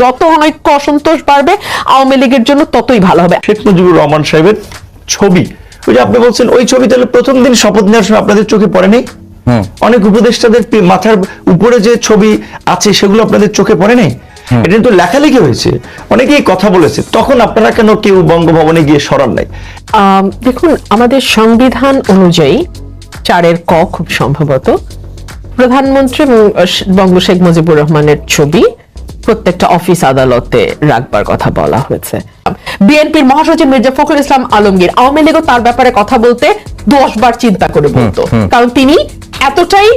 যত অনৈক্য অসন্তোষ বাড়বে আওয়ামী লীগের জন্য ততই ভালো হবে। শেখ মুজিবুর রহমান সাহেবের ছবি ওই যে আপনি বলছেন ওই ছবি তাহলে প্রথম দিন শপথ নেওয়ার সময় আপনাদের চোখে পড়েনি অনেক উপদেষ্টাদের মাথার উপরে যে ছবি আছে সেগুলো আপনাদের চোখে পড়ে নেই? এটা কিন্তু লেখালেখি হয়েছে। অনেকেই কথা বলেছে তখন আপনারা কেন কেউ বঙ্গভবনে গিয়ে সরান নাই? দেখুন আমাদের সংবিধান অনুযায়ী চারের ক খুব সম্ভবত। প্রধানমন্ত্রী এবং বঙ্গ শেখ মুজিবুর রহমানের ছবি প্রত্যেকটা অফিস আদালতে রাখবার কথা বলা হয়েছে। বিএনপির মহাসচিব মির্জা ফখরুল ইসলাম আলমগীর আওয়ামী লীগও তার ব্যাপারে কথা বলতে দশ বার চিন্তা করে বলতো। কারণ তিনি এতটাই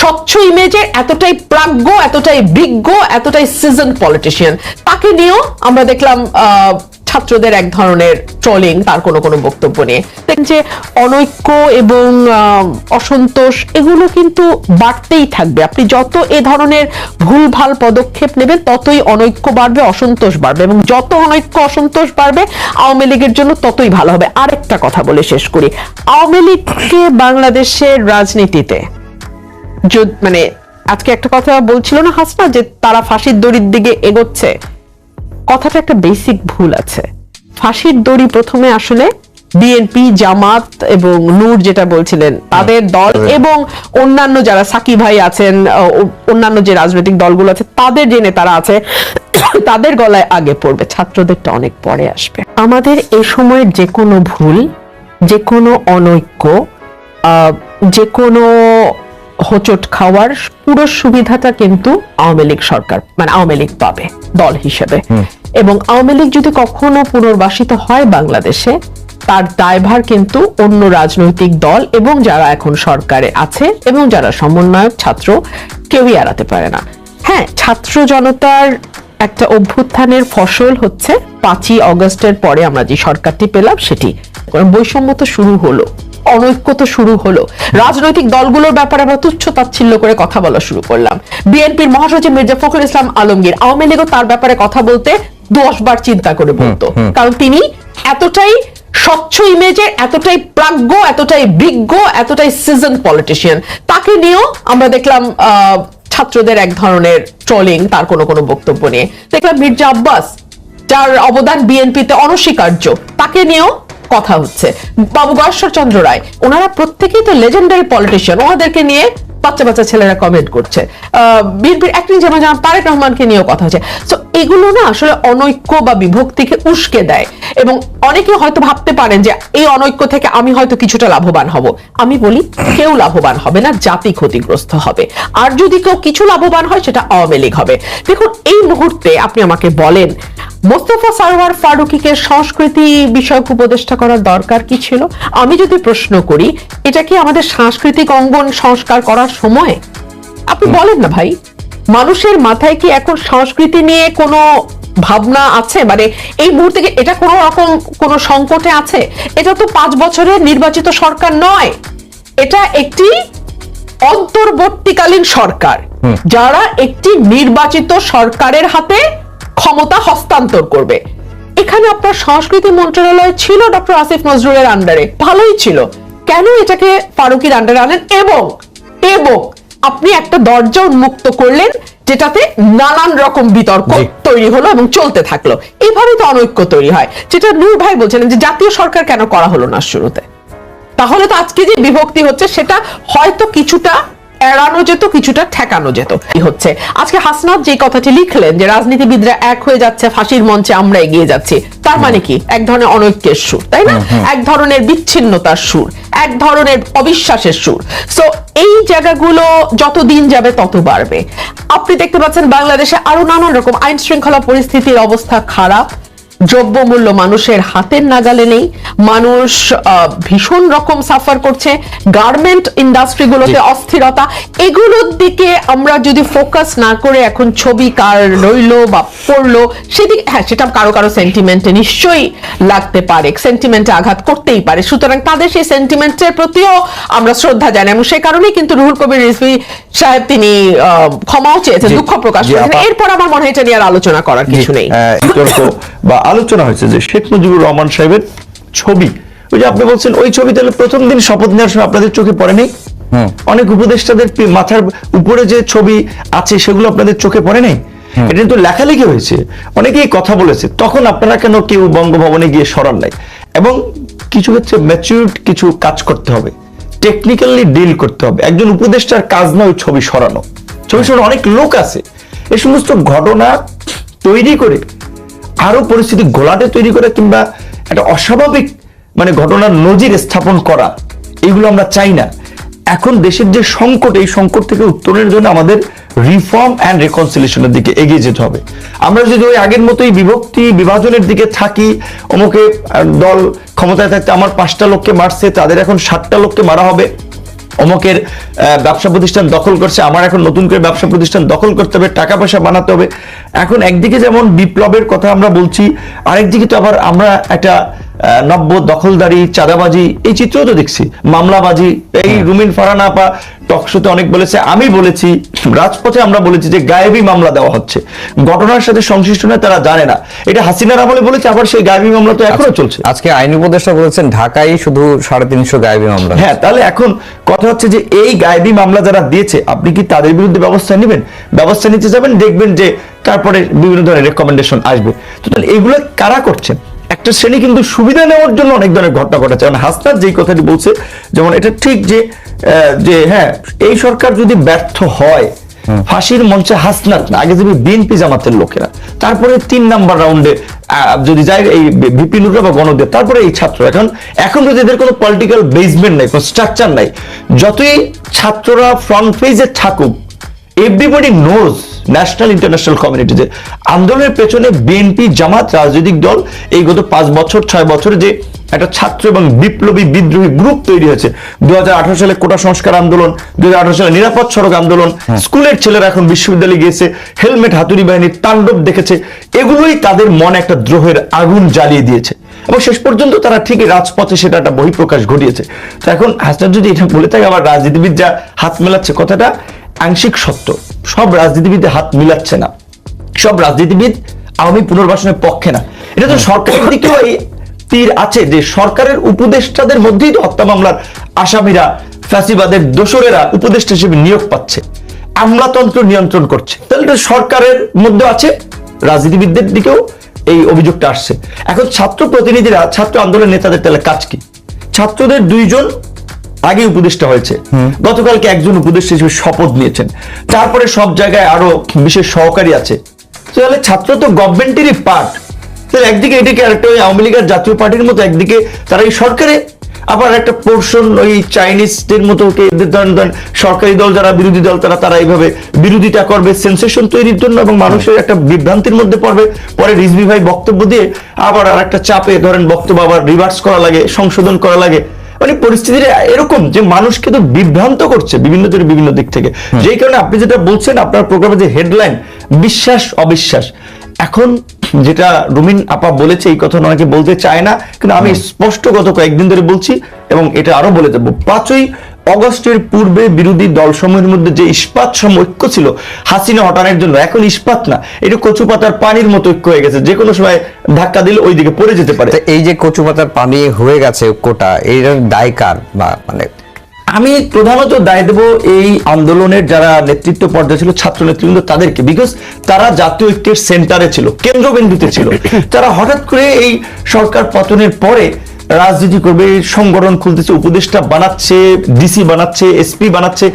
স্বচ্ছ ইমেজের এতটাই প্রাজ্ঞ এতটাই বিজ্ঞ এতটাই সিজন পলিটিশিয়ান তাকে নিয়েও আমরা দেখলাম আহ, ছাত্রদের এক ধরনের ট্রলিং তার কোনো কোনো বক্তব্য নিয়ে। যে অনৈক্য এবং অসন্তোষ এগুলো কিন্তু বাড়তেই থাকবে। আপনি যত এ ধরনের ভুলভাল পদক্ষেপ নেবেন, ততই অনৈক্য বাড়বে, অসন্তোষ বাড়বে এবং যত অনৈক্য, অসন্তোষ বাড়বে, আওয়ামী লীগের জন্য ততই ভালো হবে। আরেকটা কথা বলে শেষ করি। আওয়ামী লীগকে বাংলাদেশের রাজনীতিতে মানে আজকে একটা কথা বলছিল না হাসনা, যে তারা ফাঁসির দড়ির দিকে এগোচ্ছে? কথাটা একটা বেসিক ভুল আছে। ফাঁসির দড়ি প্রথমে আসলে বিএনপি জামাত এবং নূর যেটা বলছিলেন তাদের দল এবং অন্যান্য যারা সাকি ভাই আছেন অন্যান্য যে রাজনৈতিক দলগুলো আছে তাদের যে নেতারা আছে তাদের গলায় আগে পড়বে। ছাত্রদেরটা অনেক পরে আসবে। আমাদের এ সময়ের যে কোনো ভুল যে কোনো অনৈক্য আহ, যে কোনো হোচট খাওয়ার পুরো সুবিধাটা কিন্তু আওয়ামী লীগ সরকার মানে আওয়ামী লীগ পাবে দল হিসেবে। এবং আওয়ামী লীগ যদি কখনো পুনর্বাসিত হয় বাংলাদেশে, তার দায়ভার কিন্তু অন্য রাজনৈতিক দল এবং যারা এখন সরকারে আছে এবং যারা সমন্বয়ক ছাত্র কেউই এড়াতে পারে না। হ্যাঁ ছাত্র জনতার একটা অভ্যুত্থানের ফসল হচ্ছে পাঁচই অগস্টের পরে আমরা যে সরকারটি পেলাম সেটি। বৈষম্য তো শুরু হলো, অনৈক্য তো শুরু হলো। রাজনৈতিক দলগুলোর ব্যাপারে আমরা তুচ্ছ তাচ্ছিল্য করে কথা বলা শুরু করলাম। বিএনপির মহাসচিব মির্জা ফখরুল ইসলাম আলমগীর, আওয়ামী লীগও তার ব্যাপারে কথা বলতে দশ বার চিন্তা করে বলতো। কারণ তিনি এতটাই স্বচ্ছ ইমেজের এতটাই প্রাজ্ঞ এতটাই বিজ্ঞ এতটাই সিজন পলিটিশিয়ান তাকে নিয়েও আমরা দেখলাম ছাত্রদের এক ধরনের ট্রলিং তার কোনো কোনো বক্তব্য নিয়ে। দেখলাম মির্জা আব্বাস যার অবদান বিএনপিতে অনস্বীকার্য তাকে নিয়েও কথা হচ্ছে। বাবু গয়েশ্বর চন্দ্র রায় ওনারা প্রত্যেকেই তো লেজেন্ডারি পলিটিশিয়ান ওনাদেরকে নিয়ে বাচ্চা বাচ্চা ছেলেরা কমেন্ট করছে। আহ, বিএনপির অ্যাক্টিং যেমন যেমন তারেক রহমানকে নিয়েও কথা হচ্ছে। তো এগুলো না আসলে অনৈক্য বা বিভক্তিকে উস্কে দেয়। এবং অনেকে হয়তো ভাবতে পারেন যে, এই অনৈক্য থেকে আমি হয়তো কিছুটা লাভবান হব। আমি বলি, কেউ লাভবান হবে না, জাতি ক্ষতিগ্রস্ত হবে। আর যদি কেউ কিছু লাভবান হয়, সেটা আওয়ামী লীগ হবে। দেখুন, এই মুহূর্তে আপনি আমাকে বলেন, মোস্তফা সারোয়ার ফারুকিকে সংস্কৃতি বিষয়ক উপদেষ্টা করার দরকার কি ছিল? আমি যদি প্রশ্ন করি, এটা কি আমাদের সাংস্কৃতিক অঙ্গন সংস্কার করার সময়? আপনি বলেন না ভাই। মানুষের মাথায় কি এখন সংস্কৃতি নিয়ে কোনো ভাবনা আছে? মানে এই মুহূর্তে এটা কোনো রকম কোনো সংকটে আছে? এটা তো পাঁচ বছরের নির্বাচিত সরকার নয়। এটা একটি অন্তর্বর্তীকালীন সরকার যারা একটি নির্বাচিত সরকারের হাতে ক্ষমতা হস্তান্তর করবে। এখানে আপনার সংস্কৃতি মন্ত্রণালয় ছিল ডক্টর আসিফ নজরুলের আন্ডারে ভালোই ছিল। কেন এটাকে ফারুকির আন্ডারে আনেন? এবং এবং আপনি একটা দরজা উন্মুক্ত করলেন যেটাতে নানান রকম বিতর্ক তৈরি হলো এবং চলতে থাকল। এইভাবে তো অনৈক্য তৈরি হয়। যেটা নূর ভাই বলছিলেন যে জাতীয় সরকার কেন করা হলো না শুরুতে? তাহলে তো আজকে যে বিভক্তি হচ্ছে সেটা হয়তো কিছুটা এড়ানো যেত কিছুটা ঠেকানো যেত। এই হচ্ছে। আজকে হাসনাত যে কথাটি লিখলেন যে রাজনীতিবিদরা এক হয়ে যাচ্ছে ফাঁসির মঞ্চে আমরা এগিয়ে যাচ্ছি তার মানে কি? এক ধরনের অনৈক্যের সুর তাই না? এক ধরনের বিচ্ছিন্নতার সুর এক ধরনের অবিশ্বাসের সুর। সো এই জায়গাগুলো যত দিন যাবে তত বাড়বে। আপনি দেখতে পাচ্ছেন বাংলাদেশে আরও নানান রকম আইন শৃঙ্খলা পরিস্থিতির অবস্থা খারাপ। দ্রব্যমূল্য মানুষের হাতের নাগালে নেই। মানুষ ভীষণ রকম সাফার করছে। গার্মেন্ট ইন্ডাস্ট্রিগুলোতে অস্থিরতা। এগুলোর দিকে আমরা যদি ফোকাস না করে এখন ছবি কার রইল বা পড়ল সেদিকে হ্যাঁ সেটা কারও কারও সেন্টিমেন্টে নিশ্চয়ই লাগতে পারে। সেন্টিমেন্টে আঘাত করতেই পারে। সুতরাং তাদের সেই সেন্টিমেন্টের প্রতিও আমরা শ্রদ্ধা জানাই এবং সে কারণেই কিন্তু রুহুল কবির রিজভি সাহেব তিনি আহ, ক্ষমাও চেয়েছেন দুঃখ প্রকাশ করেছেন। এরপর আমার মনে হয় এটা নিয়ে আর আলোচনা করার কিছু নেই। বা আলোচনা হয়েছে যে শেখ মুজিবুর রহমান সাহেবের ছবি। ওই যে আপনি বলছেন ওই ছবি তাহলে প্রথম দিন শপথ নেওয়ার সময় আপনাদের চোখে পড়েনি? অনেক উপদেষ্টাদের মাথার উপরে যে ছবি আছে সেগুলো আপনাদের চোখে পড়ে নেই এটা কিন্তু লেখালেখি হয়েছে। অনেকেই কথা বলেছে তখন আপনারা কেন কেউ বঙ্গভবনে গিয়ে সরান নাই? এবং কিছু ক্ষেত্রে ম্যাচিউর কিছু কাজ করতে হবে। টেকনিক্যালি ডিল করতে হবে। একজন উপদেষ্টার কাজ নয় ওই ছবি সরানো। ছবি সরানো অনেক লোক আছে। এই সমস্ত ঘটনা তৈরি করে আরও পরিস্থিতি গোলাটে তৈরি করে কিংবা একটা অস্বাভাবিক মানে ঘটনার নজির স্থাপন করা, এগুলো আমরা চাই না। এখন দেশের যে সংকট, এই সংকট থেকে উত্তরণের জন্য আমাদের রিফর্ম অ্যান্ড রেকনসিলেশনের দিকে এগিয়ে যেতে হবে। আমরা যদি ওই আগের মতোই বিভক্তি, বিভাজনের দিকে থাকি, অমুকে দল ক্ষমতায় থাকতে আমার পাঁচটা লোককে মারছে, তাদের এখন সাতটা লোককে মারা হবে। অমুকের ব্যবসা প্রতিষ্ঠান দখল করছে, আমার এখন নতুন করে ব্যবসা প্রতিষ্ঠান দখল করতে হবে, টাকা পয়সা বানাতে হবে। এখন একদিকে যেমন বিপ্লবের কথা আমরা বলছি আরেকদিকে তো আবার আমরা একটা নব্য দখলদারি চাঁদাবাজি এই চিত্রও তো দেখছি। মামলাবাজি এই রুমিন ফারানা আপা টকশোতে অনেক বলেছে আমি বলেছি রাজপথে আমরা বলেছি যে গায়েবী মামলা দেওয়া হচ্ছে। ঘটনার সাথে সংশ্লিষ্ট নয় তারা জানে না। এটা হাসিনার আমলে বলেছে আবার সেই গায়েবী মামলা তো এখনও চলছে। আজকে আইন উপদেষ্টা বলেছেন ঢাকায় শুধু সাড়ে তিনশো গায়েবী মামলা হ্যাঁ তাহলে এখন কথা হচ্ছে যে এই গায়েবী মামলা যারা দিয়েছে আপনি কি তাদের বিরুদ্ধে ব্যবস্থা নেবেন? ব্যবস্থা নিতে যাবেন দেখবেন যে তারপরে বিভিন্ন ধরনের রেকমেন্ডেশন আসবে। তো তাহলে এগুলো কারা করছেন? একটা শ্রেণি কিন্তু সুবিধা নেওয়ার জন্য অনেক ধরনের ঘটনা ঘটেছে। কারণ হাসনাত যেই কথাটি বলছে যেমন এটা ঠিক যে যে হ্যাঁ এই সরকার যদি ব্যর্থ হয় ফাঁসির মঞ্চে হাসনাত না আগে যাবে বিএনপি জামাতের লোকেরা তারপরে তিন নাম্বার রাউন্ডে যদি যায় এই ভিপি নুরা বা গণদেব তারপরে এই ছাত্র এখন এখন যদি এদের কোনো পলিটিক্যাল বেসমেন্ট নাই কোনো স্ট্রাকচার নাই। যতই ছাত্ররা ফ্রন্ট পেজে থাকুক everybody knows national international community যে আন্দোলনের পেছনে বিএনপি জামাত রাজনৈতিক দল এই গত পাঁচ বছর ছয় বছরে যে একটা ছাত্র এবং বিপ্লবী বিদ্রোহী গ্রুপ তৈরি হয়েছে। দুই হাজার আঠারো সালে কোটা সংস্কার আন্দোলন দু সালে নিরাপদ সড়ক আন্দোলন স্কুলের ছেলেরা এখন বিশ্ববিদ্যালয়ে গিয়েছে হেলমেট হাতুড়ি বাহিনীর তাণ্ডব দেখেছে। এগুলোই তাদের মনে একটা দ্রোহের আগুন জ্বালিয়ে দিয়েছে। এবং শেষ পর্যন্ত তারা ঠিকই রাজপথে সেটা একটা বহিঃপ্রকাশ ঘটিয়েছে। তো এখন হাসনাত যদি এটা বলে থাকে আবার রাজনীতিবিদ যা হাত মেলাচ্ছে কথাটা আংশিক সত্য। সব রাজনীতিবিদ হাত মিলাচ্ছে না। সব রাজনীতিবিদ আওয়ামী পুনর্বাসনের পক্ষে না। এটা তো সরকারের দিকেও এই তীর আছে যে সরকারের উপদেষ্টাদের মধ্যেই তো হত্যা মামলার আসামিরা, ফ্যাসিবাদের দোসরেরা উপদেষ্টা হিসেবে নিয়োগ পাচ্ছে। আমলাতন্ত্র নিয়ন্ত্রণ করছে। তাহলে এটা সরকারের মধ্যে আছে, রাজনীতিবিদদের দিকেও এই অভিযোগটা আসছে। এখন ছাত্র প্রতিনিধিরা, ছাত্র আন্দোলনের নেতাদের তাহলে কাজ কি? ছাত্রদের দুইজন আগে উপদেষ্টা হয়েছে। গতকালকে একজন উপদেষ্টা হিসেবে শপথ নিয়েছেন। তারপরে সব জায়গায় আরও বিশেষ সহকারী আছে। তাহলে ছাত্র তো গভর্নমেন্টেরই পার্ট। তাহলে একদিকে এটাকে আরেকটা ওই আওয়ামী লীগের জাতীয় পার্টির মতো একদিকে তারা এই সরকারে। আবার একটা পোর্শন ওই চাইনিজদের মতো সরকারি দল যারা বিরোধী দল তারা তারা এইভাবে বিরোধিতা করবে সেন্সেশন তৈরির জন্য এবং মানুষের একটা বিভ্রান্তির মধ্যে পড়বে। পরে রিজভি ভাই বক্তব্য দিয়ে আবার আর একটা চাপে ধরেন বক্তব্য আবার রিভার্স করা লাগে সংশোধন করা লাগে। মানে পরিস্থিতিটা এরকম যে মানুষকে তো বিভ্রান্ত করছে বিভিন্ন জনের বিভিন্ন দিক থেকে। যেই কারণে আপনি যেটা বলছেন আপনার প্রোগ্রামে যে হেডলাইন বিশ্বাস অবিশ্বাস। এখন যেটা রুমিন আপা বলেছে এই কথা অনেকে বলতে চায় না কিন্তু আমি স্পষ্ট গত কয়েকদিন ধরে বলছি এবং এটা আরও বলে দেবো। পাঁচই অগস্টের পূর্বে বিরোধী দলসমূহের মধ্যে যে ইস্পাত সম ঐক্য ছিল হাসিনা হটানোর জন্য এখন ইস্পাত না। এটা কচু পাতার পানির মতো ঐক্য হয়ে গেছে। যে কোনো সময় ধাক্কা দিলে ওই দিকে পড়ে যেতে পারে। এই যে কচু পাতার পানি হয়ে গেছে কোটা এইটার দায় কার? বা মানে আমি প্রধানত দায় দেব এই আন্দোলনের যারা নেতৃত্ব পর্যায়ে ছিল ছাত্র নেতৃবৃন্দ তাদেরকে। বিকজ তারা জাতীয় ঐক্যের সেন্টারে ছিল কেন্দ্রবিন্দুতে ছিল। তারা হঠাৎ করে এই সরকার পতনের পরে রাজনীতি করবে, সংগঠন খুলতেছে, উপদেষ্টা বানাচ্ছে ডিসি বানাচ্ছে এসপি বানাচ্ছে।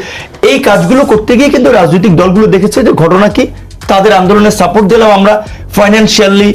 এই কাজগুলো করতে গিয়ে কিন্তু রাজনৈতিক দলগুলো দেখেছে যে ঘটনা কি? তাদের আন্দোলনের সাপোর্ট দিলাম আমরা ফাইন্যান্সিয়ালি